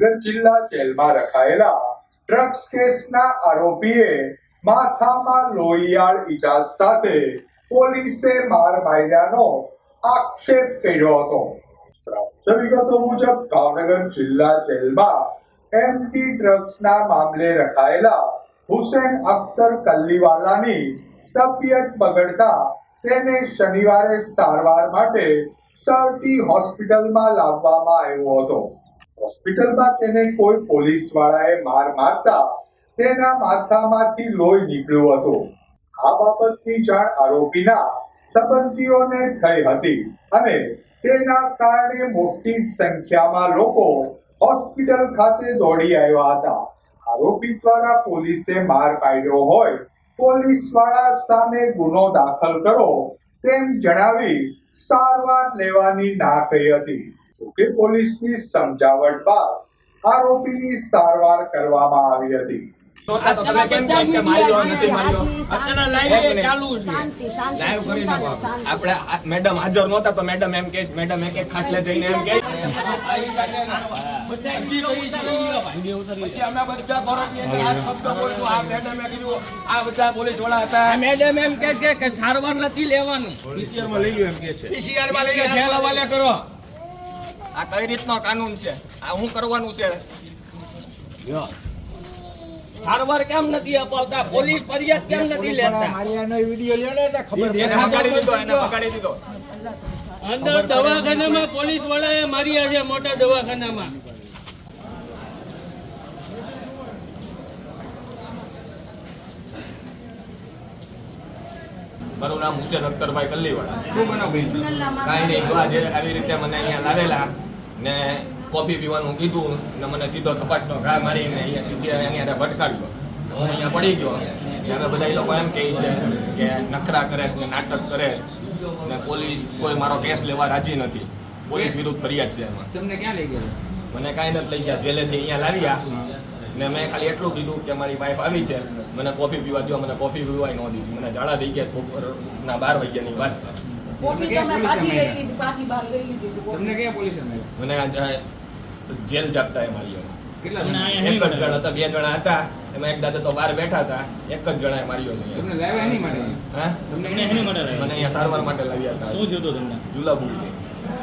ભાવનગર જિલ્લા જેલમાં રખાયેલા ડ્રગ્સ કેસના આરોપીએ માથામાં લોહિયાળ ઈજા સાથે પોલીસે માર માર્યાનો આક્ષેપ કર્યો હતો. પ્રાપ્ત વિગતો મુજબ ભાવનગર જિલ્લા જેલમાં એમટી ડ્રગ્સના મામલે રખાયેલા હુસેન અખ્તર કલ્લીવાલાની તબિયત બગડતા તેને શનિવારે સારવાર માટે સરટી હોસ્પિટલમાં લાવવામાં આવ્યો હતો. હોસ્પિટલમાં તેને કોઈ પોલીસ વાળાએ માર મારતા તેના માથામાંથી લોહી નીકળ્યું હતું. આ બાબતની જાણ આરોપીના સંબંધીઓને થઈ હતી અને તેના કારણે મોટી સંખ્યામાં લોકો હોસ્પિટલ ખાતે દોડી આવ્યા હતા. આરોપી દ્વારા પોલીસે માર પાડ્યો હોય, પોલીસવાળા સામે ગુનો દાખલ કરો તેમ જણાવી સારવાર લેવાની ના કહી હતી. જોકે પોલીસની સમજાવટ બાદ આરોપીની સારવાર કરવામાં આવી હતી. નથી. આપણે મેડમ હાજર નહોતા તો મેડમ એમ કે મેડમ એક એક ખાટલે જઈને એમ કે પછી અમે બધા કોર્ટની અંદર આ શબ્દ બોલશું. આ મેડમે કીધું, આ બધા પોલીસવાળા હતા. મેડમ એમ કે છે પીસીઆર સારવાર નથી લેવાનું. માં લઈને જેલ હવાલે કરો. આ કઈ રીતનો કાનૂન છે? આ હું કરવાનું છે? સારવાર કેમ નથી અપાવતા? પોલીસ ફરિયાદ કેમ નથી લેતા? એને પકડી દીધો એને પકડી દીધો. અંદર દવાખાનામાં પોલીસ વાળાએ માર્યા છે મોટા દવાખાનામાં. મારું નામ હુસેન અખ્તરભાઈ કલ્લીવાળા. શું બનાવ કાંઈ નહીં આજે આવી રીતે મને અહીંયા લાવેલા ને કોફી પીવાનું કીધું ને મને સીધો થપાટનો ઘા મારીને અહીંયા સીધી હારે ભટકાડ્યો. અહીંયા પડી ગયો. ત્યારે બધા એ લોકો એમ કહે છે કે નખરા કરે છે ને નાટક કરે ને પોલીસ કોઈ મારો કેસ લેવા રાજી નથી. પોલીસ વિરુદ્ધ ફરિયાદ છે એમાં. તમને ક્યાં લઈ ગયા? મને કાંઈ નથી લઈ ગયા. જેલેથી અહીંયા લાવ્યા. ને મેં ખાલી એટલું કીધું કે મારી વાઈફ આવી છે. મને કોફી પીવા દો મને કોફી પીવાય ન દીધી. મને ઝાડા થઈ ગયા બપોરના બાર વાગ્યાની વાત છે. કોપી તો મેં પાછી લઈ લીધી પાછી બહાર લઈ લીધી હતી તમને કયા પોલીસ મને જેલ જાપતા એ મારી એક જ જણ હતા બે જણા હતા. એમાં એક દાદા તો બહાર બેઠા હતા. એક જ જણાએ માર્યો નહીં તમને લાવ્યા એની માટે? હા? તમને એની માટે મને અહીંયા સારવાર માટે લાવ્યા હતા. શું જોતો તમને? જુલાબુડી